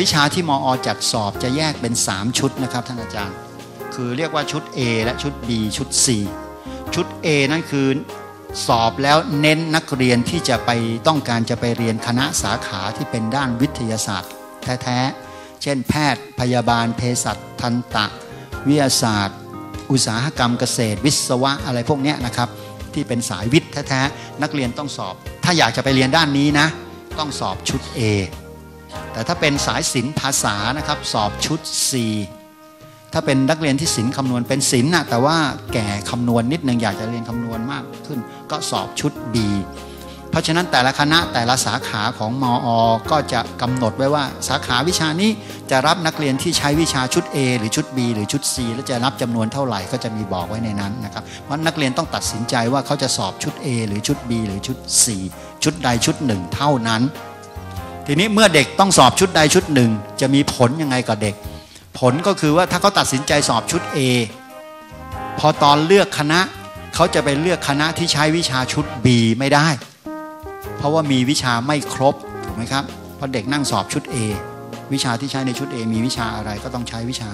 วิชาที่มอจัดสอบจะแยกเป็น 3 ชุดนะครับท่านอาจารย์ คือเรียกว่าชุด A และชุด B ชุด C ชุด A นั่นคือสอบแล้วเน้นนักเรียนที่จะไปต้องการจะไปเรียนคณะสาขาที่เป็นด้านวิทยาศาสตร์แท้ๆ เช่น แพทย์พยาบาลเภสัชทันตะ วิทยาศาสตร์ อุตสาหกรรมเกษตร วิศวะอะไรพวกนี้นะครับ ที่เป็นสายวิทย์แท้ๆ นักเรียนต้องสอบ ถ้าอยากจะไปเรียนด้านนี้นะ ต้องสอบชุด A แต่ถ้าเป็นสายศิลป์ภาษานะครับสอบชุด C ถ้าเป็นนักเรียนที่ศิลป์คำนวณเป็นศิลป์นะแต่ว่าแก่คำนวณนิดนึงอยากจะเรียนคำนวณมากขึ้น ก็สอบชุด B เพราะฉะนั้นแต่ละคณะแต่ละสาขาของมอ ก็จะกำหนดไว้ว่าสาขาวิชานี้จะรับนักเรียนที่ใช้วิชาชุด A หรือชุด B หรือชุด C แล้วจะรับจำนวนเท่าไหร่ก็จะมีบอกไว้ในนั้นนะครับเพราะนักเรียนต้องตัดสินใจว่าเขาจะสอบชุด A หรือชุด B หรือชุด C ชุดใดชุดหนึ่งเท่านั้น ทีนี้เมื่อเด็กต้องสอบชุดใดชุดหนึ่ง จะมีผลยังไงกับเด็ก ผลก็คือว่าถ้าเขาตัดสินใจสอบชุด A พอตอนเลือกคณะเขาจะไปเลือกคณะที่ใช้วิชาชุด B ไม่ได้ เพราะว่ามีวิชาไม่ครบถูกไหมครับเพราะเด็กนั่งสอบชุด A วิชาที่ใช้ในชุด A มีวิชาอะไรก็ต้องใช้วิชา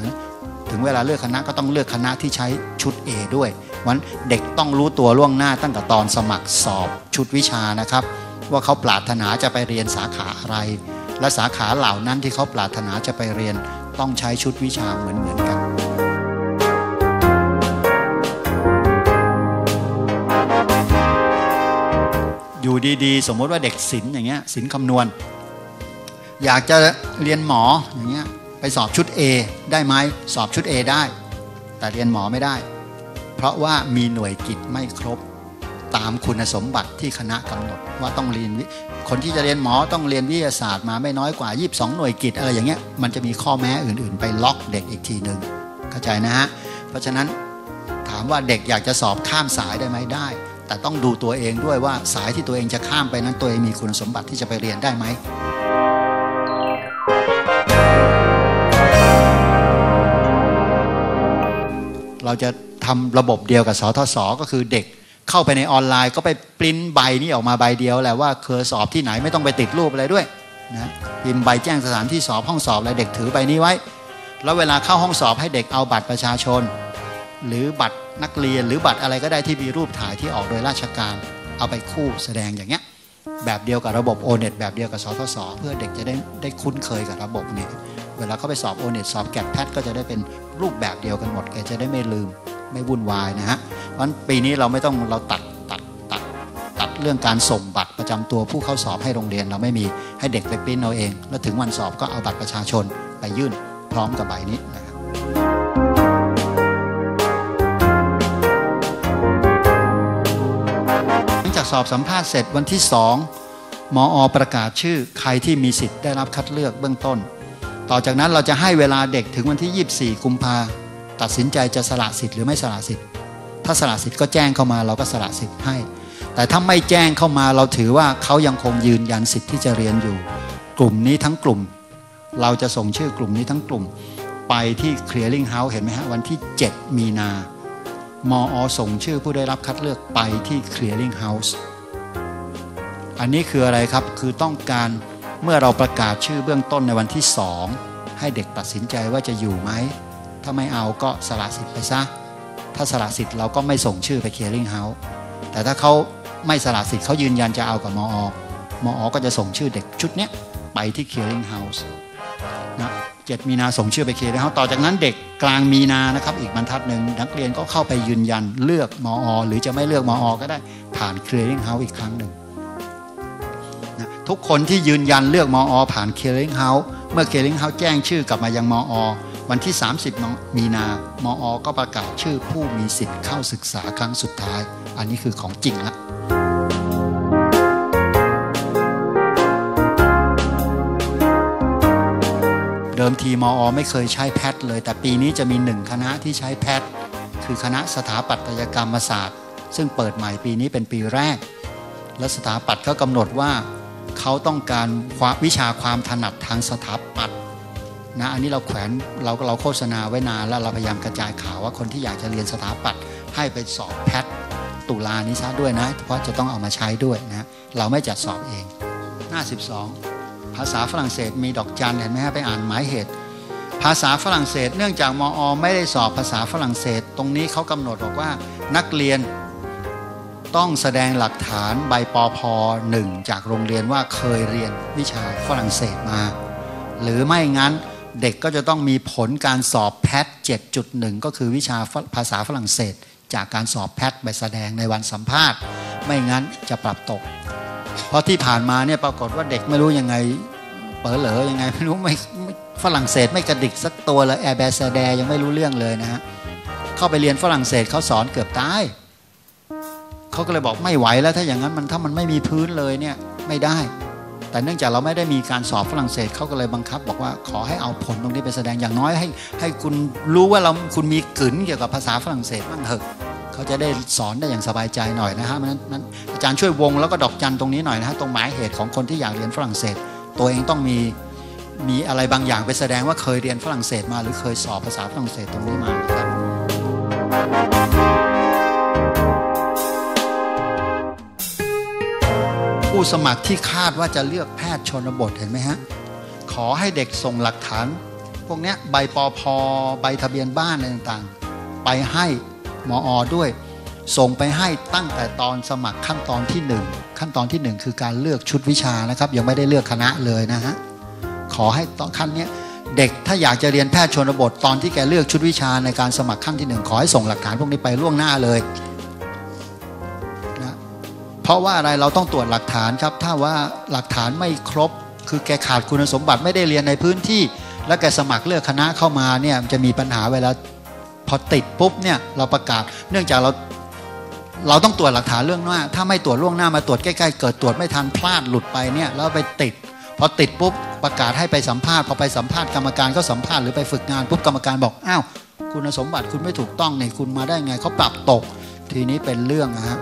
ถึงเวลาเลือกคณะก็ต้องเลือกคณะที่ใช้ชุด A ด้วยวันเด็กต้องรู้ตัวล่วงหน้าตั้งแต่ตอนสมัครสอบชุดวิชานะครับ ว่าเขาปรารถนาจะไปเรียนสาขาอะไร และสาขาเหล่านั้นที่เขาปรารถนาจะไปเรียนต้องใช้ชุดวิชาเหมือนเหมือนกัน อยู่ดีๆ สมมติว่าเด็กศิลป์อย่างเงี้ยศิลป์คำนวณ อยากจะเรียนหมออย่างเงี้ยไปสอบชุด A ได้ไหมสอบชุด A ได้ แต่เรียนหมอไม่ได้ เพราะว่ามีหน่วยกิจไม่ครบ ตามคุณสมบัติที่คณะกำหนดว่าต้องเรียนคนที่จะเรียนหมอต้องเรียนวิทยาศาสตร์มาไม่น้อยกว่า 22 หน่วยกิจอะไรอย่างเงี้ยมันจะมีข้อแม้อื่น ๆ ไปล็อกเด็กอีกทีหนึ่งเข้าใจนะฮะเพราะฉะนั้นถามว่าเด็กอยากจะสอบข้ามสายได้ไหมได้ แต่ต้องดูตัวเองด้วยว่าสายที่ตัวเองจะข้ามไปนั้นตัวเองมีคุณสมบัติที่จะไปเรียนได้ไหมเราจะทำระบบเดียวกับสทศก็คือเด็ก เข้าไปในออนไลน์ก็ไปปริ้นใบนี้ออกมาใบเดียวแหละว่าเคยสอบที่ไหนไม่ต้องไปติดรูปอะไรด้วยนะพิมพ์ใบแจ้งสถานที่สอบห้องสอบอะไรเด็กถือใบนี้ไว้ แล้วเวลาเข้าห้องสอบให้เด็กเอาบัตรประชาชน หรือบัตรนักเรียนหรือบัตรอะไรก็ได้ที่มีรูปถ่ายที่ออกโดยราชการเอาไปคู่แสดงอย่างเงี้ยแบบเดียวกับระบบโอเน็ตแบบเดียวกับสทศเพื่อเด็กจะได้ได้คุ้นเคยกับระบบนี้เวลาเขาไปสอบโอเน็ตสอบแกดแพทก็จะได้เป็นรูปแบบเดียวกันหมดแกจะได้ไม่ลืมไม่วุ่นวายนะฮะ เพราะปีนี้เราไม่ต้องเราตัดตัดตัดตัดเรื่องการส่งบัตรประจำตัวผู้เข้าสอบให้โรงเรียน เราไม่มีให้เด็กไปปริ้นเอาเอง แล้วถึงวันสอบก็เอาบัตรประชาชนไปยื่นพร้อมกับใบนี้นะครับหลังจากสอบสัมภาษณ์เสร็จวันที่สองมออประกาศชื่อใครที่มีสิทธิ์ได้รับคัดเลือกเบื้องต้น ต่อจากนั้นเราจะให้เวลาเด็กถึงวันที่ 24 กุมภาตัดสินใจจะสละสิทธิ์หรือไม่สละสิทธิ์ ถ้าสละสิทธิ์ก็แจ้งเข้ามา เราก็สละสิทธิ์ให้ แต่ถ้าไม่แจ้งเข้ามาเราถือว่าเขายังคงยืนยันสิทธิ์ที่จะเรียนอยู่ กลุ่มนี้ทั้งกลุ่ม เราจะส่งชื่อกลุ่มนี้ทั้งกลุ่ม ไปที่ clearing house เห็นไหมฮะวันที่ 7 มีนามอส่งชื่อผู้ได้รับคัดเลือกไปที่ clearing house อันนี้คืออะไรครับคือต้องการเมื่อเราประกาศชื่อเบื้องต้นในวันที่2ให้เด็กตัดสินใจว่าจะอยู่ไหม ถ้าไม่เอาก็สละสิทธิ์ไปซะ ถ้าสละสิทธิ์เราก็ไม่ส่งชื่อไปเคลียร์ลิงเฮาส์แต่ถ้าเขาไม่สละสิทธิ์เขายืนยันจะเอากับมอมอก็จะส่งชื่อเด็กชุดนี้ไปที่เคลียร์ลิงเฮาส์นะเจ็ดมีนาส่งชื่อไปเคลียร์ลิงเฮาส์ต่อจากนั้นเด็กกลางมีนานะครับอีกบรรทัดหนึ่งนักเรียนก็เข้าไปยืนยันเลือกมอหรือจะไม่เลือกมอก็ได้ผ่านเคลียร์ลิงเฮาส์อีกครั้งหนึ่งนะทุกคนที่ยืนยันเลือกมอผ่านเคลียร์ลิงเฮาส์เมื่อเคลียร์ลิงเฮาส์แจ้งชื่อกลับมายังมอ วันที่ 30 มีนามอก็ประกาศชื่อผู้มีสิทธิ์เข้าศึกษาครั้งสุดท้าย อันนี้คือของจริงละเดิมทีมอไม่เคยใช้แพทเลย แต่ปีนี้จะมีหนึ่งคณะที่ใช้แพท คือคณะสถาปัตยกรรมศาสตร์ ซึ่งเปิดใหม่ปีนี้เป็นปีแรก และสถาปัตย์เขากำหนดว่า เขาต้องการวิชาความถนัดทางสถาปัตย์ นะอันนี้เราแขวนเราเราโฆษณาไว้นานแล้วเราพยายามกระจายข่าวว่าคนที่อยากจะเรียนสถาปัตย์ให้ไปสอบแพทตุลานี้ซะด้วยนะ เพราะจะต้องเอามาใช้ด้วยนะเราไม่จัดสอบเองหน้า12ภาษาฝรั่งเศสมีดอกจันเห็นไหมฮะไปอ่านหมายเหตุ ภาษาฝรั่งเศสเนื่องจากมอ ไม่ได้สอบภาษาฝรั่งเศส ตรงนี้เขากำหนดบอกว่านักเรียนต้องแสดงหลักฐานใบปอพหนึ่งจากโรงเรียนว่าเคยเรียนวิชาฝรั่งเศสมา หรือไม่งั้น เด็กก็จะต้องมีผลการสอบแพท7.1 ก็คือวิชาภาษาฝรั่งเศส จากการสอบแพทไปแสดงในวันสัมภาษณ์ ไม่งั้นจะปรับตก เพราะที่ผ่านมาเนี่ยปรากฏว่าเด็กไม่รู้ยังไงเปิดเหลอยังไงไม่รู้ไม่ฝรั่งเศสไม่กระดิกสักตัวเลยแอร์แบสแดยังไม่รู้เรื่องเลยนะฮะเข้าไปเรียนฝรั่งเศสเขาสอนเกือบตายเขาก็เลยบอกไม่ไหวแล้วถ้าอย่างนั้นมันถ้ามันไม่มีพื้นเลยเนี่ยไม่ได้ แต่เนื่องจากเราไม่ได้มีการสอบฝรั่งเศสเขาก็เลยบังคับ บอกว่าขอให้เอาผลตรงนี้ไปแสดงอย่างน้อยให้ ให้คุณรู้ว่าเราคุณมีกลืนเกี่ยวกับภาษาฝรั่งเศสบ้างเถอะเขาจะได้สอนได้อย่างสบายใจหน่อยนะฮะนั้นนั้นอาจารย์ช่วยวงแล้วก็ดอกจันตรงนี้หน่อยนะฮะตรงหมายเหตุของคนที่อยากเรียนฝรั่งเศส ตัวเองต้องมีมีอะไรบางอย่างไปแสดงว่าเคยเรียนฝรั่งเศสมา หรือเคยสอบภาษาฝรั่งเศสตรงนี้มาครับ ผู้สมัครที่คาดว่าจะเลือกแพทย์ชนบทเห็นไหมฮะ ขอให้เด็กส่งหลักฐาน พวกนี้ใบปอพอใบทะเบียนบ้านอะไรต่างๆ ไปให้หมออด้วย ส่งไปให้ตั้งแต่ตอนสมัครขั้นตอนที่ 1 ขั้นตอนที่ 1 คือการเลือกชุดวิชานะครับ ยังไม่ได้เลือกคณะเลยนะฮะขอให้ตอนขั้นนี้เด็กถ้าอยากจะเรียนแพทย์ชนบทตอนที่แกเลือกชุดวิชาในการสมัครขั้นที่ 1 ขอให้ส่งหลักฐานพวกนี้ไปล่วงหน้าเลย เพราะว่าอะไรเราต้องตรวจหลักฐานครับ ถ้าว่าหลักฐานไม่ครบ คือแกขาดคุณสมบัติไม่ได้เรียนในพื้นที่ แล้วแกสมัครเลือกคณะเข้ามาเนี่ยจะมีปัญหาเวลาพอติดปุ๊บเนี่ยเราประกาศ เนื่องจากเราเราต้องตรวจหลักฐานเรื่องหน้า ถ้าไม่ตรวจล่วงหน้ามาตรวจใกล้ๆ เกิดตรวจไม่ทันพลาดหลุดไปเนี่ยแล้วไปติด พอติดปุ๊บประกาศให้ไปสัมภาษณ์พอไปสัมภาษณ์กรรมการก็สัมภาษณ์หรือไปฝึกงานปุ๊บกรรมการบอกอ้าวคุณสมบัติคุณไม่ถูกต้องเนี่ยคุณมาได้ไงเขาปรับตก ทีนี้เป็นเรื่องนะฮะ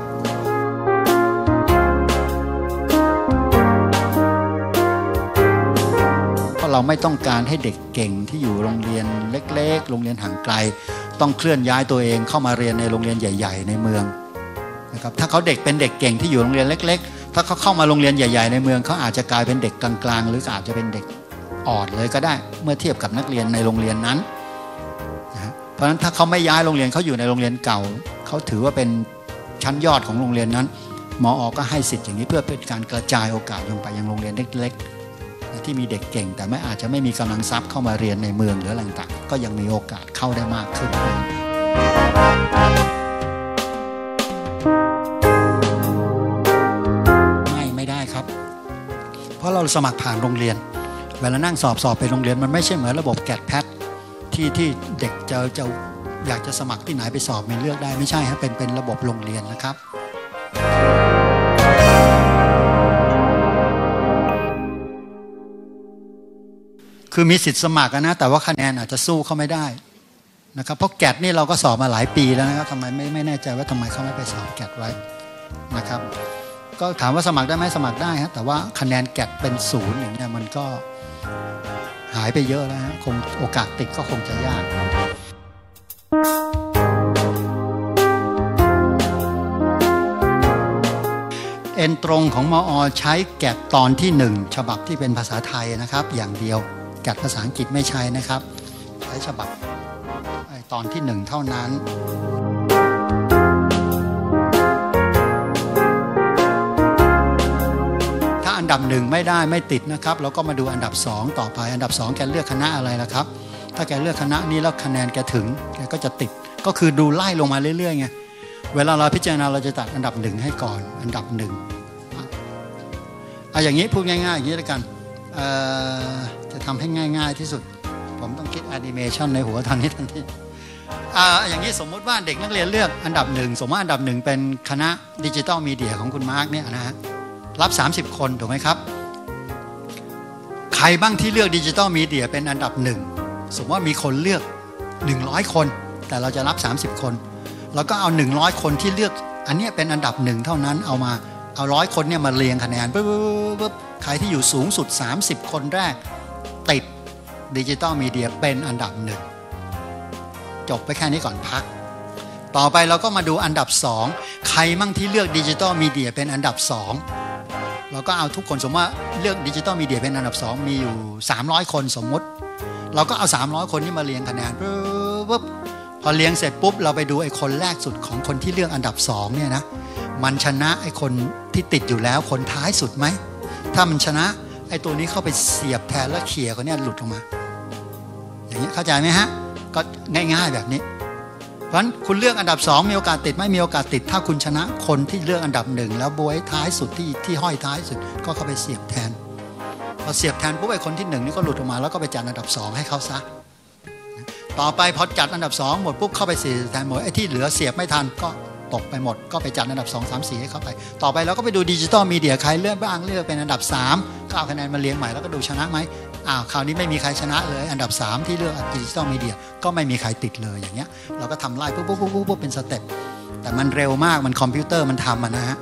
เราไม่ต้องการให้เด็กเก่งที่อยู่โรงเรียนเล็ก ๆ โรงเรียนห่างไกล ต้องเคลื่อนย้ายตัวเองเข้ามาเรียนในโรงเรียนใหญ่ ๆ ในเมืองนะครับถ้าเขาเด็กเป็นเด็กเก่งที่อยู่โรงเรียนเล็ก ๆ ถ้าเขาเข้ามาโรงเรียนใหญ่ ๆ ในเมืองเขาอาจจะกลายเป็นเด็กกลางๆ หรืออาจจะเป็นเด็กอ่อนเลยก็ได้ เมื่อเทียบกับนักเรียนในโรงเรียนนั้นนะเพราะฉะนั้นถ้าเขาไม่ย้ายโรงเรียนเขาอยู่ในโรงเรียนเก่าเขาถือว่าเป็นชั้นยอดของโรงเรียนนั้นหมออก็ให้สิทธิ์อย่างนี้เพื่อเป็นการกระจายโอกาสลงไปยังโรงเรียนเล็กๆ ที่มีเด็กเก่ง แต่ไม่อาจจะไม่มีกำลังทรัพย์เข้ามาเรียนในเมืองหรืออะไรต่างก็ยังมีโอกาสเข้าได้มากขึ้นไม่ไม่ได้ครับ เพราะเราสมัครผ่านโรงเรียน เวลานั่งสอบสอบไปโรงเรียนมันไม่ใช่เหมือนระบบแกดแพทที่ที่เด็กจะจะอยากจะสมัครที่ไหนไปสอบม่เลือกได้ไม่ใช่ฮะเป็นเป็นระบบโรงเรียนนะครับ คือมีสิทธิ์สมัครนะ แต่ว่าคะแนนอาจจะสู้เขาไม่ได้นะครับเพราะแกดนี่เราก็สอบมาหลายปีแล้วนะครับทำไมไม่ไม่แน่ใจว่าทำไมเขาไม่ไปสอบแกดไว้นะครับ ก็ถามว่าสมัครได้ไหมสมัครได้ฮะแต่ว่าคะแนนแกดเป็นศูนย์อย่างเงี้ยมันก็หายไปเยอะแล้วฮะคงโอกาสติดก็คงจะยากเอ็นตรงของมอ ใช้แกดตอนที่หนึ่งฉบับที่เป็นภาษาไทยนะครับ อย่างเดียว กัดภาษาอังกฤษไม่ใช้นะครับ ใช้ฉบับตอนที่หนึ่งเท่านั้นถ้าอันดับหนึ่งไม่ได้ไม่ติดนะครับเราก็มาดูอันดับสองต่อไป อันดับสองแกเลือกคณะอะไรล่ะครับ ถ้าแกเลือกคณะนี้แล้วคะแนนแกถึงแกก็จะติดก็คือดูไล่ลงมาเรื่อยๆไงเวลาเราพิจารณาเราจะตัดอันดับหนึ่งให้ก่อน อันดับหนึ่งอะอย่างนี้พูดง่ายๆอย่างนี้แล้วกัน จะทำให้ง่าย ๆที่สุด ผมต้องคิดแอนิเมชันในหัวทันนี้ทันทีอย่างนี้สมมุติว่าเด็กนักเรียนเลือกอันดับหนึ่งสมมติอันดับหนึ่งเป็นคณะดิจิตอลมีเดียของคุณมาร์กเนี่ยนะฮะรับ 30 คนถูกไหมครับ ใครบ้างที่เลือกดิจิตอลมีเดียเป็นอันดับหนึ่งสมมติว่ามีคนเลือก 100 คน แต่เราจะรับ 30 คน แล้วก็เอา 100 คนที่เลือกอันนี้เป็นอันดับหนึ่งเท่านั้นเอามาเอาร้อยคนเนี่ยมาเรียงคะแนนปุ๊บปุ๊บใครที่อยู่สูงสุด 30 คนแรก ติดดิจิตอลมีเดียเป็นอันดับหนึ่งจบไปแค่นี้ก่อนพัก ต่อไปเราก็มาดูอันดับสองใครมั่งที่เลือกดิจิตอลมีเดียเป็นอันดับสองเราก็เอาทุกคนสมมติว่าเลือกดิจิตอลมีเดียเป็นอันดับ2มีอยู่ 300 คนสมมติ เราก็เอา 300 คนนี้มาเรียงคะแนนปุ๊บปุ๊บพอเรียงเสร็จปุ๊บเราไปดูไอ้คนแรกสุดของคนที่เลือกอันดับ2เนี่ยนะมันชนะไอ้คนที่ติดอยู่แล้วคนท้ายสุดไหมถ้ามันชนะ ไอ้ตัวนี้เข้าไปเสียบแทนแล้วเขี่ยคนนี้หลุดออกมา อย่างนี้เข้าใจไหมฮะ ก็ง่ายๆแบบนี้ เพราะฉะนั้นคุณเลือกอันดับ2มีโอกาสติดไหม่มีโอกาสติด ถ้าคุณชนะคนที่เลือกอันดับหนึ่งแล้วบวยท้ายสุดที่ที่ห้อยท้ายสุด ก็เข้าไปเสียบแทนพอเสียบแทนปุ๊บไอ้คนที่หนึ่งนี่ก็หลุดออกมา แล้วก็ไปจัดอันดับ2ให้เขาซะต่อไปพอจัดอันดับ2หมดปุ๊บเข้าไปเสียบแทนหมดไอ้ที่เหลือเสียบไม่ทันก็ ตกไปหมด ก็ไปจัดอันดับ 2 3 4 ให้เข้าไป ต่อไปเราก็ไปดูดิจิตอลมีเดียใครเลือกบ้างเลือกเป็นอันดับ 3 ก็เอาคะแนนมาเลี้ยงใหม่แล้วก็ดูชนะไหมอ้าวคราวนี้ไม่มีใครชนะเลย อันดับ 3 ที่เลือกดิจิตอลมีเดียก็ไม่มีใครติดเลยอย่างเงี้ยเราก็ทำไล่ปุ๊บปุ๊บปุ๊บปุ๊บเป็นสเต็ปแต่มันเร็วมากมันคอมพิวเตอร์มันทำนะฮะ